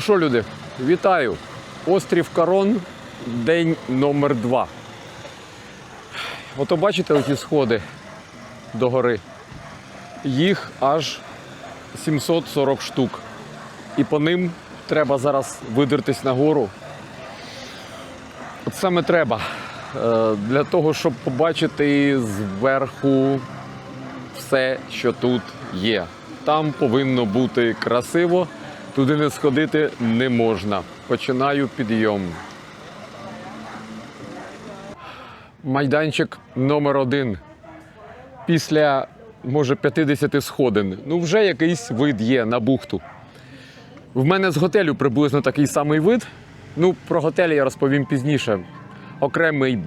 Ну що, люди, вітаю! Острів Корон, день номер два. Ото бачите оці сходи до гори? Їх аж 740 штук. І по ним треба зараз видертись на гору. От саме треба. е, Для того, щоб побачити зверху все, що тут є. Там повинно бути красиво, туди не сходити не можна. Починаю підйом. Майданчик номер один. Після, може, 50 сходин. Ну, вже якийсь вид є на бухту. В мене з готелю приблизно такий самий вид. Ну, про готель я розповім пізніше. Окремий,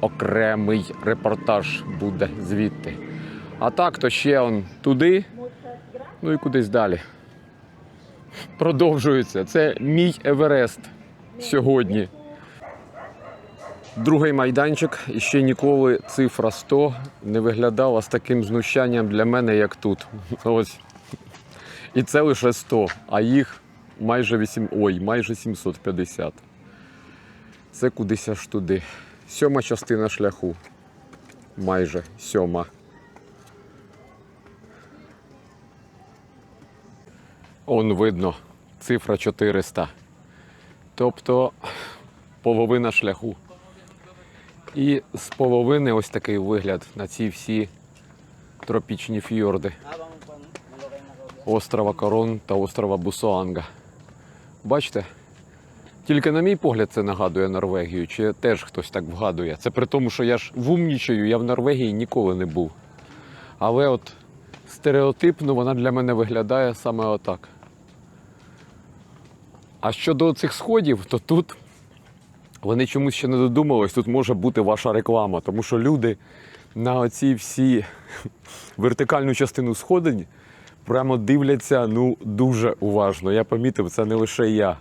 окремий репортаж буде звідти. А так, то ще он туди, ну і кудись далі. Продовжується. Це мій Еверест сьогодні. Другий майданчик і ще ніколи цифра 100 не виглядала з таким знущанням для мене, як тут. Ось. І це лише 100, а їх майже 8, ой, майже 750. Це кудись аж туди. Сьома частина шляху. Майже сьома. Он видно, цифра 400. Тобто половина шляху. І з половини ось такий вигляд на ці всі тропічні фьорди острова Корон та острова Бусоанга. Бачите? Тільки на мій погляд це нагадує Норвегію, чи теж хтось так вгадує. Це при тому, що я ж вумнічаю, я в Норвегії ніколи не був. Але от стереотипно вона для мене виглядає саме отак. А щодо цих сходів, то тут вони чомусь ще не додумались, тут може бути ваша реклама, тому що люди на оці всі вертикальну частину сходень прямо дивляться ну, дуже уважно. Я помітив, це не лише я.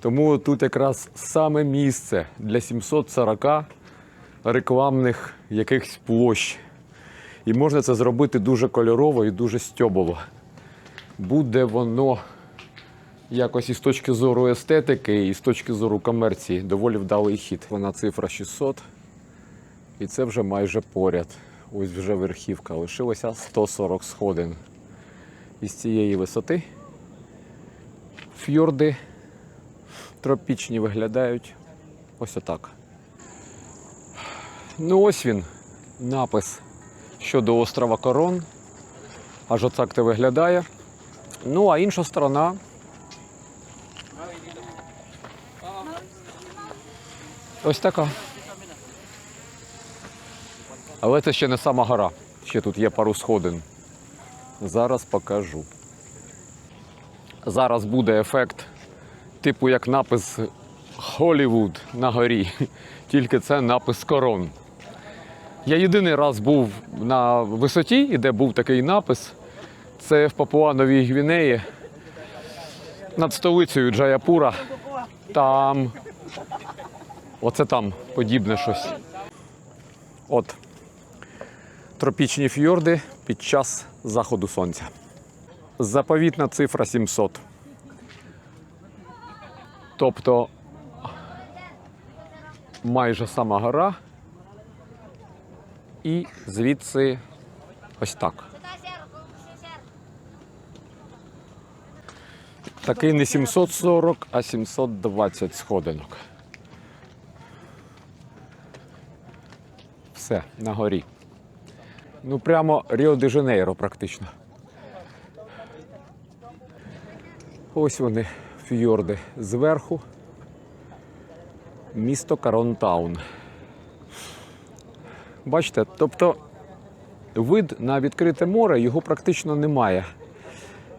Тому тут якраз саме місце для 740 рекламних якихось площ. І можна це зробити дуже кольорово і дуже стьобово. Буде воно якось із точки зору естетики, і з точки зору комерції доволі вдалий хід. Вона цифра 600. І це вже майже поряд. Ось вже верхівка. Лишилося 140 сходин. Із цієї висоти фьорди тропічні виглядають ось отак. Ну ось він, напис щодо острова Корон. Аж отак це виглядає. Ну, а інша сторона. Ось така. Але це ще не сама гора. Ще тут є пару сходин. Зараз покажу. Зараз буде ефект, типу як напис Холлівуд на горі. Тільки це напис корон. Я єдиний раз був на висоті, де був такий напис. Це в Папуановій Гвінеї над столицею Джаяпура. Там. Оце там подібне щось. От. Тропічні фьорди під час заходу сонця. Заповітна цифра 700. Тобто майже сама гора. І звідси ось так. Такий не 740, а 720 сходинок. Все, на горі. Ну прямо Ріо-де-Жанейро практично. Ось вони, фьорди зверху. Місто Каронтаун. Бачите, тобто вид на відкрите море його практично немає.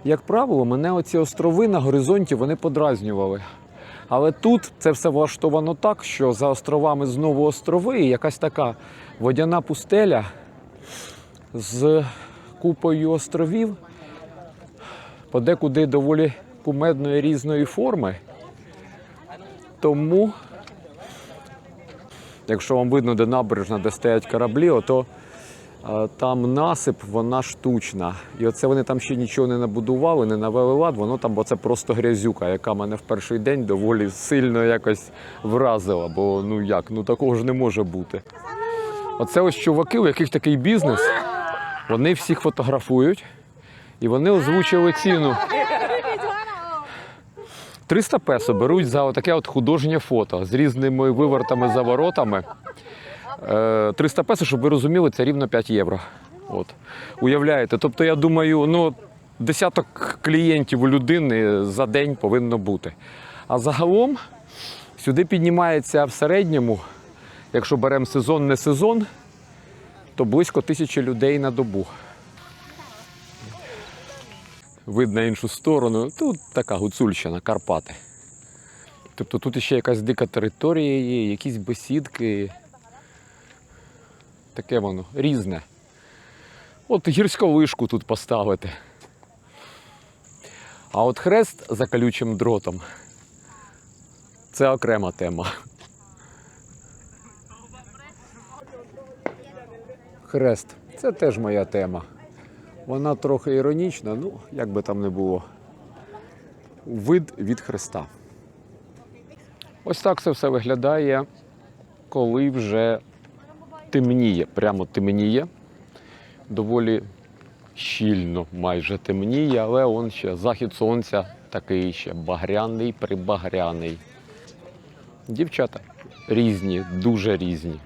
Як правило, мене оці острови на горизонті вони подразнювали. Але тут це все влаштовано так, що за островами знову острови, і якась така водяна пустеля з купою островів, подекуди доволі кумедної різної форми. Тому, якщо вам видно, де набережна, де стоять кораблі, ото там насип, вона штучна. І оце вони там ще нічого не набудували, не навели лад, воно там, бо це просто грязюка, яка мене в перший день доволі сильно якось вразила. Бо ну як, ну такого ж не може бути. Оце ось чуваки, у яких такий бізнес, вони всіх фотографують і вони озвучили ціну. 300 песо беруть за отаке от художнє фото з різними вивертами заворотами. Е, 300 песо, щоб ви розуміли, це рівно 5 євро. От. Уявляєте? Тобто, я думаю, ну, десяток клієнтів у людини за день повинно бути. А загалом сюди піднімається в середньому, якщо беремо сезон, не сезон, то близько тисячі людей на добу. Вид на іншу сторону. Тут така гуцульщина, Карпати. Тобто тут ще якась дика територія є, якісь бесідки. Таке воно різне. От гірську вишку тут поставити. А от хрест за колючим дротом це окрема тема. Хрест це теж моя тема. Вона трохи іронічна, ну, як би там не було. Вид від хреста. Ось так це все виглядає, коли вже темніє, прямо темніє. Доволі щільно майже темніє, але он ще захід сонця такий ще багряний, прибагряний. Дівчата різні, дуже різні.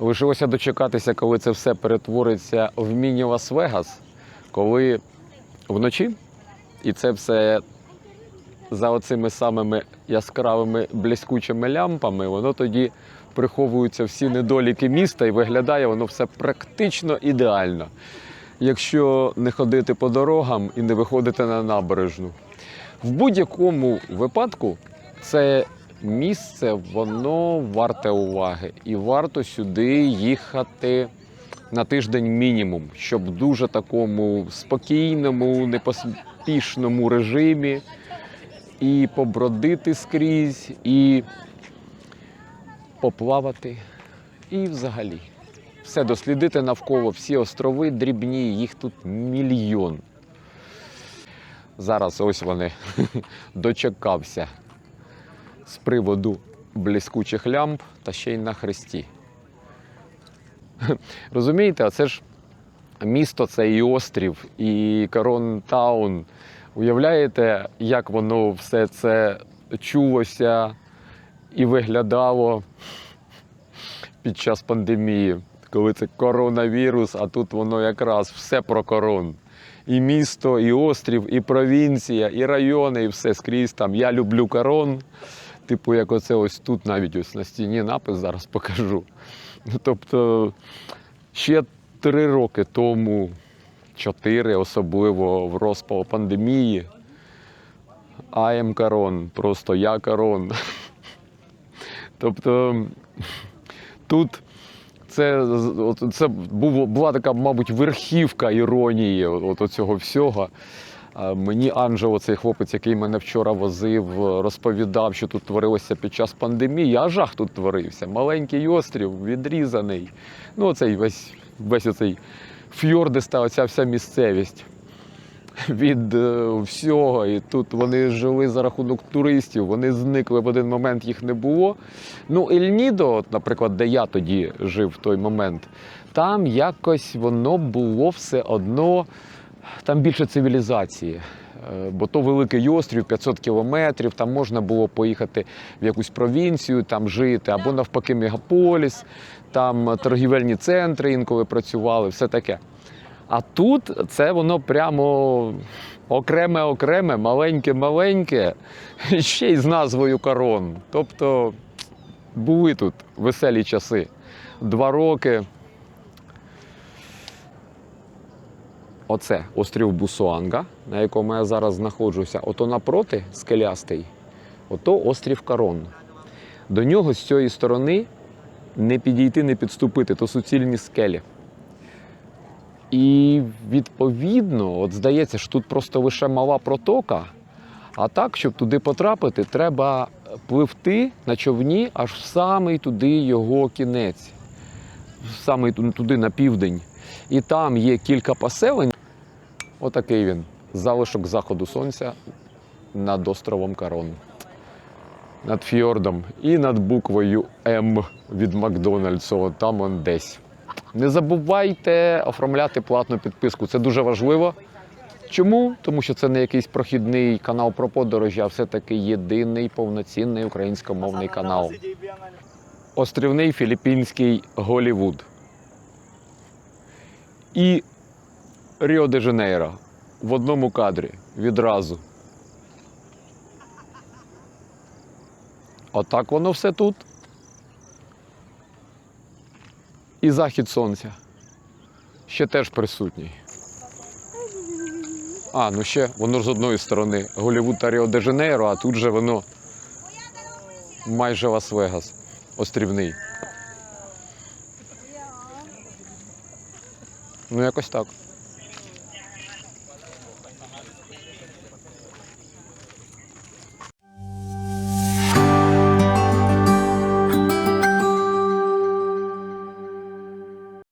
Лишилося дочекатися, коли це все перетвориться в міні Лас-Вегас, коли вночі і це все за оцими самими яскравими блискучими лямпами, воно тоді приховуються всі недоліки міста і виглядає воно все практично ідеально. Якщо не ходити по дорогам і не виходити на набережну. В будь-якому випадку це місце воно варте уваги, і варто сюди їхати на тиждень мінімум, щоб дуже такому спокійному, непоспішному режимі і побродити скрізь, і поплавати, і взагалі. Все дослідити навколо, всі острови дрібні, їх тут мільйон. Зараз ось вони дочекався з приводу блискучих лямп та ще й на хресті. Розумієте, це ж місто, це і острів, і Коронтаун. Уявляєте, як воно все це чулося і виглядало під час пандемії, коли це коронавірус, а тут воно якраз все про корон. І місто, і острів, і провінція, і райони, і все скрізь там. Я люблю корон. Типу, як оце ось тут навіть ось на стіні напис зараз покажу. Ну, тобто, ще три роки тому, чотири, особливо в розпал пандемії, am корон, просто я корон. Тобто тут це, це була така, мабуть, верхівка іронії от, цього всього. Мені Анджело, цей хлопець, який мене вчора возив, розповідав, що тут творилося під час пандемії, а жах тут творився. Маленький острів, відрізаний. Ну, оцей весь, весь оцей фьордиста, оця вся місцевість від е, всього. І тут вони жили за рахунок туристів, вони зникли в один момент, їх не було. Ну, Ельнідо, от, наприклад, де я тоді жив в той момент, там якось воно було все одно, там більше цивілізації. Е, Бо то великий острів, 500 кілометрів, там можна було поїхати в якусь провінцію, там жити, або навпаки, мегаполіс, там торгівельні центри інколи працювали, все таке. А тут це воно прямо окреме-окреме, маленьке-маленьке, ще й з назвою корон. Тобто були тут веселі часи. Два роки. Оце острів Бусуанга, на якому я зараз знаходжуся. Ото напроти скелястий, ото острів Корон. До нього з цієї сторони не підійти, не підступити, то суцільні скелі. І відповідно, от здається, що тут просто лише мала протока. А так, щоб туди потрапити, треба пливти на човні аж в самий туди його кінець. саме туди на південь. І там є кілька поселень. Отакий він. Залишок заходу сонця над островом Карон. Над фьордом і над буквою М від Макдональдсу. Там он десь. Не забувайте оформляти платну підписку. Це дуже важливо. Чому? Тому що це не якийсь прохідний канал про подорожі, а все-таки єдиний повноцінний українськомовний канал. Острівний філіппінський Голівуд. І Ріо де Жанейро в одному кадрі відразу. Отак воно все тут. І захід сонця ще теж присутній. А, ну ще воно з одної сторони Голівуд та Ріо де Жанейро, а тут же воно майже Лас-Вегас, острівний. Ну, якось так.